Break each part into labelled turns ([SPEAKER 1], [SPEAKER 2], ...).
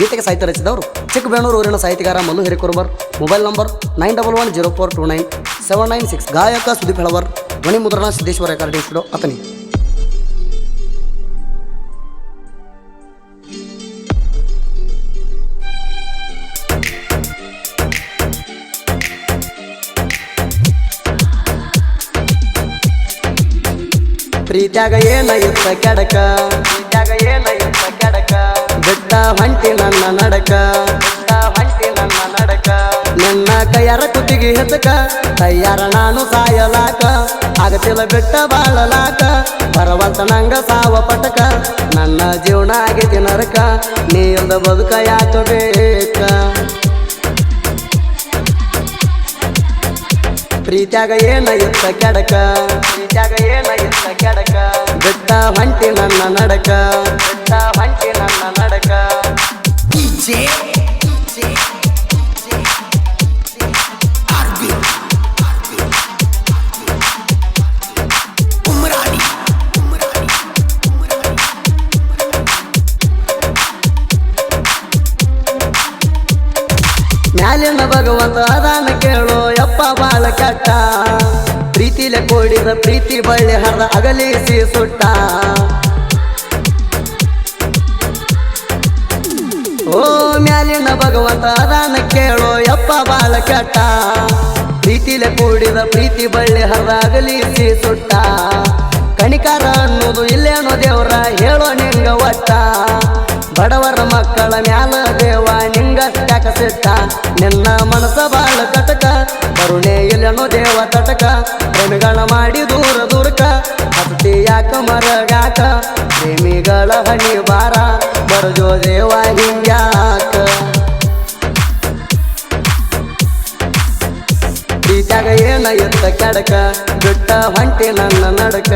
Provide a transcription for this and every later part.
[SPEAKER 1] ಗೀತೆಗೆ ಸಾಹಿತ್ಯ ರಚಿಸಿದವರು ಚಿಕ್ಕಬೇಣೂರು ಊರಿನ ಸಾಹಿತ್ಯಗಾರ Manu Hirikurubar. Mobile number nine double one zero four two nine seven nine six. ಗಾಯಕ ಸುದೀಪ್ ಹೆಳವರ್, ಧ್ವನಿ ಮುದ್ರಣ ಸಿದ್ದೇಶ್ವರ ರೆಕಾರ್ಡಿಂಗ್ ಸ್ಟುಡಿಯೋ ಅತನಿ ಪ್ರೀತ್ಯಾಗ ಏನ ಇತ್ತ ಕೆಡಕ? ಪ್ರೀತ್ಯಾಗ ಏನ ಇತ್ತ ಕೆಡಕ? ಬಿಟ್ಟ ಹೊಂಟಿ ನನ್ನ ನಡಕ. ಹೊಂಟಿ ನನ್ನ ನಡಕ ನನ್ನ ಕೈಯಾರ ಕುತ್ತಿಗೆ ಹೆತ್ತಕ. ಕೈಯಾರ ನಾನು ಸಾಯಲಾಕ. ಆಗತಿಲ್ಲ ಬಿಟ್ಟ ಬಾಳಲಾಕ. ಬರವಂತ ನಂಗ ಸಾವ ಪಟಕ ನನ್ನ ಜೀವನ ಆಗೈತಿ ನರಕ ನೀ ಇಲ್ದ ಬದುಕ ಯಾಕ ಬೇಕ? ಪ್ರೀತ್ಯಾಗ ಏನ ಇತ್ತ ಕೆಡಕ? ಪ್ರೀತ್ಯಾಗ ಏನ ಇತ್ತ ಕೆಡಕ ಬಿಟ್ಟ ಹೊಂಟಿ ನನ್ನ ನಡಕ. ಬಿಟ್ಟ ಹೊಂಟಿ ಮ್ಯಾಲಿನ ಭಗವಂತ ಅದಾನ ಕೇಳೋ, ಯಪ್ಪ ಬಾಳ ಕಟ್ಟ. ಪ್ರೀತಿಲೆ ಕೂಡಿದ ಪ್ರೀತಿ ಬಳ್ಳಿ ಹರ ಅಗಲಿಸಿ ಸುಟ್ಟ ಓ ಮ್ಯಾಲಿನ ಭಗವಂತ ಅದಾನ ಕೇಳೋ, ಯಪ್ಪ ಬಾಳ ಕಟ್ಟ. ಪ್ರೀತಿಲೆ ಕೂಡಿದ ಪ್ರೀತಿ ಬಳ್ಳಿ ಹರ ಅಗಲಿಸಿ ಸುಟ್ಟ ಕಣಿಕಾರ ಅನ್ನೋದು ಇಲ್ಲೇನೋ ದೇವ್ರ, ಹೇಳೋ ನಿಂಗ ಒಟ್ಟ. ಬಡವರ ಮಕ್ಕಳ ಮ್ಯಾಲ ದೇವ ನಿಂಗ ಸಿಟ್ಟ. ನಿನ್ನ ಮನಸ ಬಾಳ ತಟಕ. ಕರುಣೆ ಇಲ್ಲನೋ ದೇವ ತಟಕ. ಪ್ರೇಮಿಗಳ ಮಾಡಿ ದೂರ ದೂರಕ. ಹತ್ತಿ ಯಾಕ ಮರಗಾಕ ಪ್ರೇಮಿಗಳ ಹಣಿ ಬಾರ ಬರಜೋ ದೇವ ಹಿಂಗ್ಯಾಕ? ಪ್ರೀತ್ಯಾಗ ಏನ ಎತ್ತ ಕೆಡಕ? ಬಿಟ್ಟ ಹೊಂಟಿ ನನ್ನ ನಡಕ?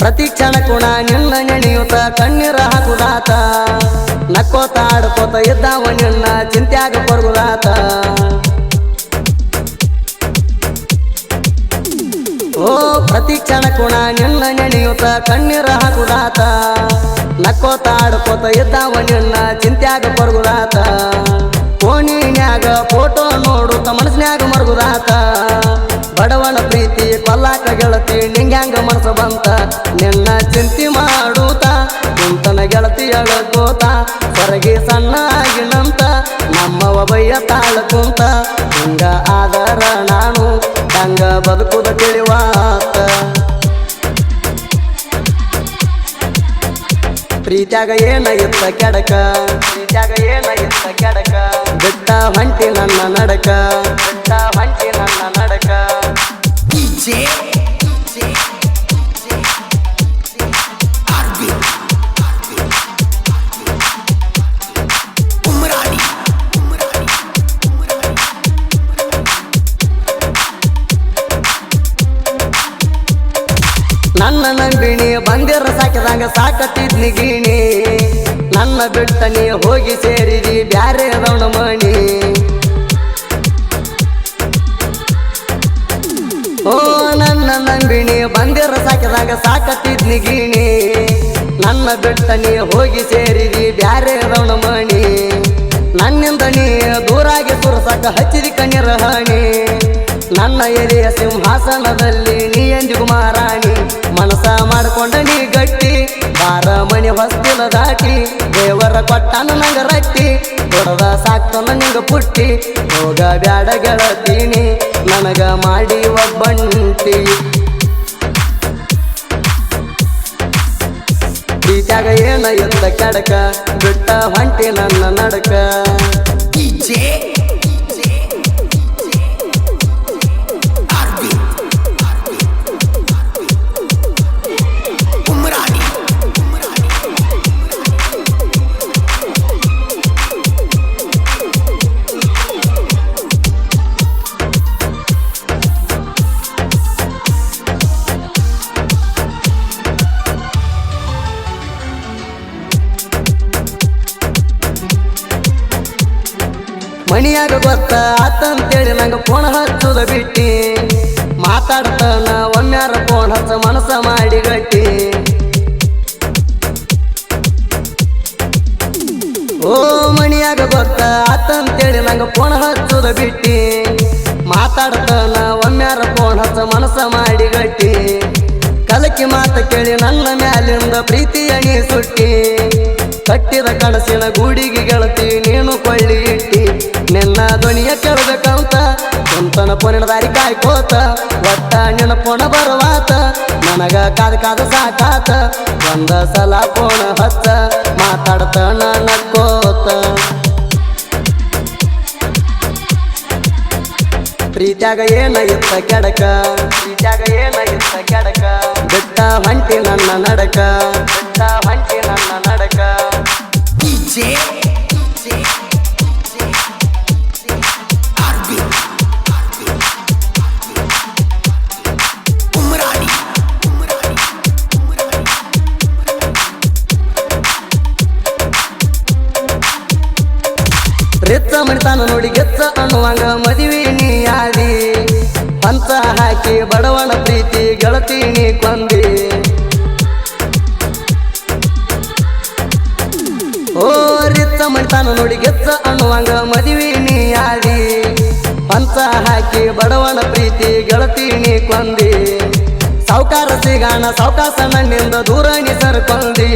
[SPEAKER 1] ಪ್ರತಿ ಕ್ಷಣ ಕುಣ ನಿನ್ನ ನೆನೆಯುತ್ತ ಕಣ್ಣೀರ ಹಾಕುದಾತ. ನಕ್ಕೋತ, ಆಡ್ಕೋತ ಇದ್ದಾವ ನಿನ್ನ ಚಿಂತ್ಯಾಗ ಕೊರಗುದಾತ ಓ, ಪ್ರತಿ ಕ್ಷಣ ಕುಣ ನಿನ್ನ ನೆನೆಯುತ್ತ ಕಣ್ಣೀರ ಹಾಕುದಾತ. ನಕ್ಕೋತ, ಆಡ್ಕೋತ ಇದ್ದಾವ ನಿನ್ನ ಚಿಂತ್ಯಾಗ ಕೊರಗುದಾತ ಫೋನಿನ್ಯಾಗ ಫೋಟೋ ನೋಡುತ್ತ ಮನಸ್ನ್ಯಾಗ ಮರಗುದಾತ. ಬಡವನ ಪ್ರೀತಿ, ಕೊಲ್ಲಾಕ ಗೆಳತಿ, ನಿಂಗ್ಯಾಂಗ ಮನಸ್ಸು ಬಂತ. ಪ್ರೀತ್ಯಾಗ ಏನ ಎತ್ತ ಕೆಡಕ? ಜಾಗ ಏನ ಎತ್ತ ಕೆಡಕ? ಬಿಟ್ಟ ಹೊಂಟಿ ನನ್ನ ನಡಕ? ನನ್ನ ನಂಬಿಣಿ ಬಂದಿರ ಸಾಕಿದಾಗ ಸಾಕತ್ತಿದ್ನಿ ಗಿಣಿ. ನನ್ನ ಬಿಟ್ಟನಿ ಹೋಗಿ ಸೇರಿದಿ ಬ್ಯಾರೆ ರವಣ ಮಣಿ. ಓ, ನನ್ನ ನಂಬಿಣಿ ಬಂದಿರ ಸಾಕಿದಾಗ ಸಾಕತ್ತಿದ್ನಿ ಗಿಣಿ. ನನ್ನ ಬಿಟ್ಟನಿ ಹೋಗಿ ಸೇರಿದಿ ಬ್ಯಾರೆ ರವಣ ಮಣಿ. ನನ್ನಿಂದ ನೀ ದೂರಾಗಿ ಸುರಸಕ ಹಚ್ಚಿದಿ ಕಣ್ಣಿರ ಹಣಿ. ನನ್ನ ಎದೆಯ ಸಿಂಹಾಸನದಲ್ಲಿ ನೀ ಎಂದಿಗೂ ಮಾರಾಣಿ. ಮನಸ ಮಾಡ್ಕೊಂಡ ನೀ ಗಟ್ಟಿ ಬಾರ ಮಣಿ ಹೊಸ್ತಿಲ ದಾಟಿ, ದೇವರ ಕೊಟ್ಟನ ನಂಗ ರಟ್ಟಿ ಕೊಡದ ಸಾಕ್ತನ ನಿಂಗ ಪುಟ್ಟಿ, ಹೋಗ ಬ್ಯಾಡ ಗೆಳತೀನಿ, ನನಗ ಮಾಡಿ ಒಬ್ಬಂಟಿ. ಪ್ರೀತ್ಯಾಗ ಏನ ಎತ್ತ ಕೆಡಕ, ಬಿಟ್ಟ ಹೊಂಟಿ ನನ್ನ ನಡಕ. ಮಣಿಯಾಗ ಗೊತ್ತ ಆತಂತೇಳಿ ನಂಗೆ ಫೋನ್ ಹಚ್ಚುದ ಬಿಟ್ಟಿ. ಮಾತಾಡ್ತಾನ ಒಮ್ಮ್ಯಾರ ಫೋನ್ ಹಚ್ಚ ಮನಸ ಮಾಡಿ ಗಟ್ಟಿ. ಓ ಮಣಿಯಾಗ ಗೊತ್ತ ಆತಂತೇಳಿ ನಂಗೆ ಫೋನ್ ಹಚ್ಚುದ ಬಿಟ್ಟಿ. ಮಾತಾಡ್ತಾನ ಒಮ್ಮ್ಯಾರ ಫೋನ್ ಹಚ್ಚ ಮನಸ ಮಾಡಿ ಗಟ್ಟಿ. ಕಲಕಿ ಮಾತ ಕೇಳಿ ನನ್ನ ಮ್ಯಾಲಿಂದ ಪ್ರೀತಿ ಅಣಿ ಸುಟ್ಟಿ. ಕಟ್ಟಿದ ಕನಸಿನ ಗೂಡಿಗೆ ಗೆಳತಿ, ನೀನು ಕೊಳ್ಳಿ. ಕುಂತನ ಪೊನಿನ ದಾರಿ ಕಾಯ್ಕೋತ, ಒಟ್ಟ ನಿನ್ನ ಪೋಣ ಬರುವಾತ, ನನಗ ಕಾದ ಕಾದ ಸಾಕಾತ, ಒಂದ ಸಲ ಪೋಣ ಹಚ್ಚ, ಮಾತಾಡ್ತ ನಕ್ಕೋತ. ಪ್ರೀತ್ಯಾಗ ಏನ ಇತ್ತ ಕೆಡಕ, ಪ್ರೀತ್ಯಾಗ ಏನ ಇತ್ತ ಕೆಡಕ, ಬಿಟ್ಟ ಹೊಂಟಿ ನನ್ನ ನಡಕ. ರೆಚ್ಚ ಮಣಿತಾನ ನೋಡಿ ಗೆತ್ತ ಅನ್ನುವಂಗ ಮದುವೆ ನೀ ಆದಿ. ಅಂತ ಹಾಕಿ ಬಡವನ ಪ್ರೀತಿ ಗೆಳತಿ ನೀ ಕೊಂದಿ. ಓ ರಿತ್ತ ಮಣಿತಾನ ನೋಡಿ ಗೆತ್ತ ಅನ್ನುವಂಗ ಮದುವೆ ನೀ ಆದಿ. ಅಂತ ಹಾಕಿ ಬಡವನ ಪ್ರೀತಿ ಗೆಳತಿ ನೀ ಕೊಂದಿ. ಸಾವುಕಾರ ಸಿಗಾಣ ಸಾವುಕಾಸ ನನ್ನಿಂದ ದೂರ ನೀ ಸರ್ಕೊಂದಿ.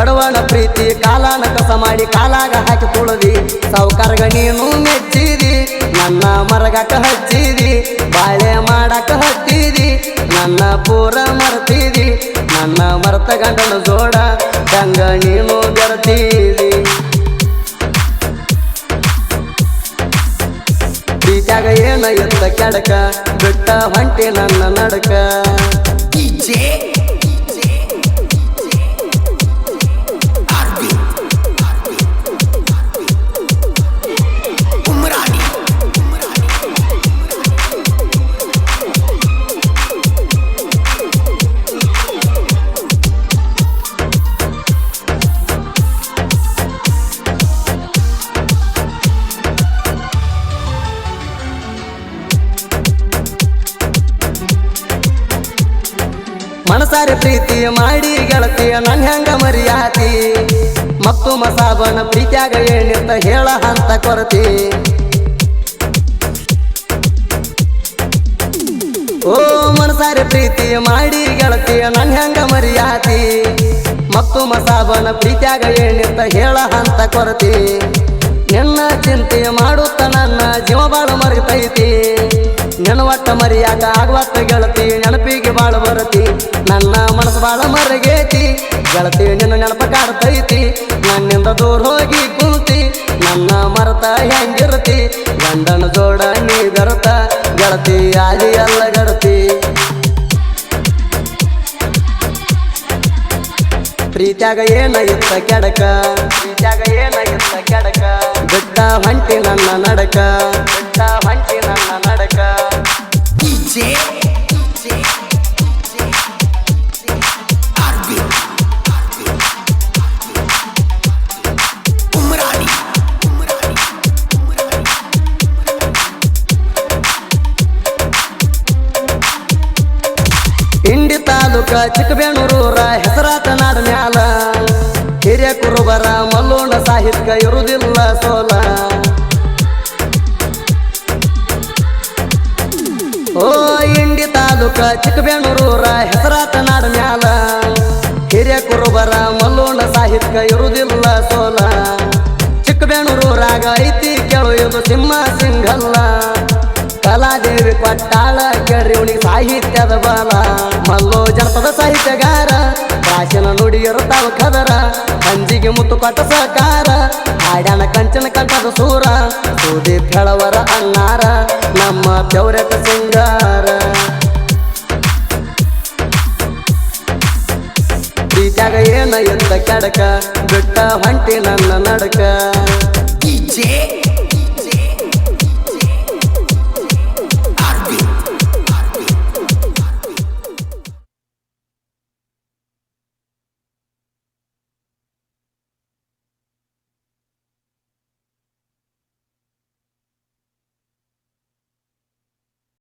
[SPEAKER 1] ಬಡವನ ಪ್ರೀತಿ, ಕಾಲಾನ ಕಸ ಮಾಡಿ ಕಾಲಾಗ ಹಾಕಿ ತುಳದಿ ಸಾವುಕಾರಗ ನೀನು ಮೆಚ್ಚಿದಿ, ನನ್ನ ಮರಗಕ ಹಚ್ಚಿದಿ, ಬಾಳೆ ಮಾಡಕ ಹತ್ತಿದಿ ನನ್ನ ಪೂರ ಮರ್ತಿದಿ, ನನ್ನ ಮರತ ಗಂಡನ ಜೋಡ ಗಂಗ ನೀನು ಬರ್ತೀರಿ ಪ್ರೀತ್ಯಾಗ ಏನ ಎತ್ತ ಕೆಡಕ, ಬಿಟ್ಟ ಹೊಂಟಿ ನನ್ನ ನಡಕ. ಮನಸಾರಿ ಪ್ರೀತಿ ಮಾಡಿ ಗೆಳತಿಯ ನನ್ ಹೆಂಗ ಮರಿಯಾತಿ? ಮತ್ತು ಮಸಾಬನ ಪ್ರೀತಿಯಾಗ ಏನಿರ್ತ ಹೇಳ ಅಂತ ಕೊರತಿ. ಓ ಮನಸಾರಿ ಪ್ರೀತಿ ಮಾಡಿ ಗೆಳತಿಯ ನನ್ ಹೆಂಗ ಮರಿಯಾತಿ? ಮತ್ತು ಮಸಾಬನ ಪ್ರೀತಿಯಾಗ ಏನಿರ್ತ ಹೇಳ ಅಂತ ಕೊರತಿ. ನಿನ್ನ ಚಿಂತೆ ಮಾಡುತ್ತ ನನ್ನ ಜೀವ ಬಾಳು ಮರಿತೈತಿ. ನಿನ್ನ ಒಟ್ಟ ಮರಿಯಾಕ ಆಗುವತ್ತ ಗೆಳತಿ, ನೆನಪಿಗೆ ಬಾಳ ಬರತಿ. ನನ್ನ ಮನಸ್ಸು ಬಾಳ ಮರಗೇತಿ. ಗೆಳತಿ ನಿನ್ನ ನೆನಪ ಕಾಡ್ತೈತಿ. ನನ್ನಿಂದ ದೂರ ಹೋಗಿ ಕೂತಿ. ನನ್ನ ಮರತ ಹೆಂಗಿರತಿ? ಗಂಡನ ಜೋಡ ನೀ ಬೆರತ ಗೆಳತಿ ಆಗಿ ಎಲ್ಲ ಗೆಳತಿ ಪ್ರೀತ್ಯಾಗ ಏನಾಗಿತ್ತ ಕೆಡಕ? ಪ್ರೀತ್ಯಾಗ ಏನ ಇತ್ತ ಕೆಡಕ? ಬಿಟ್ಟ ಹೊಂಟಿ ನನ್ನ ನಡಕ. ತಾಲೂಕ ರಾಯ ಹೆಸರಾತ ನಾಡ ಮ್ಯಾಲ. ಹಿರಿಯ ಕುರುಬರ ಮಲ್ಲೋಣ ಸಾಹಿತ್ಯ ಇರುವುದಿಲ್ಲ ಸೋಲ. ಓ ಇಂಡಿ ತಾಲೂಕ ರಾಯ ಹೆಸರಾತ ನಾಡ ಮ್ಯಾಲ. ಹಿರಿಯ ಕುರುಬರ ಮಲ್ಲೋಣ ಸಾಹಿತ್ಯ ಇರುವುದಿಲ್ಲ ಸೋಲ. ರಾಗ ಐತಿ ಕೇಳು ಇದು ಸಿಂಹ ಸಿಂಗಲ್ಲ ಕಲಾದೇವಿ ಕೊಟ್ಟಾಳ ಕೇಳ್ರಿ ಇವನಿಗೆ ಸಾಹಿತ್ಯದ ಬಲ. ಮಲ್ಲೋ ಜನಪದ ಸಾಹಿತ್ಯಗಾರ ಭಾಷಣ ನುಡಿಯರು ತಾವ ಕದರ. ಅಂಜಿಗೆ ಮುತ್ತು ಕೊಟ್ಟ ಸಹಕಾರ ಕಂಚನ ಕಂಠದ ಸೂರ. ಸೂದಿ ಹೇಳವರ ಅನ್ನಾರ, ನಮ್ಮ ಚೌರಕ ಸಿಂಗಾರ. ಪ್ರೀತ್ಯಾಗ ಏನ ಎತ್ತ ಕೆಡಕ, ಬಿಟ್ಟ ಹೊಂಟಿ ನನ್ನ ನಡಕ.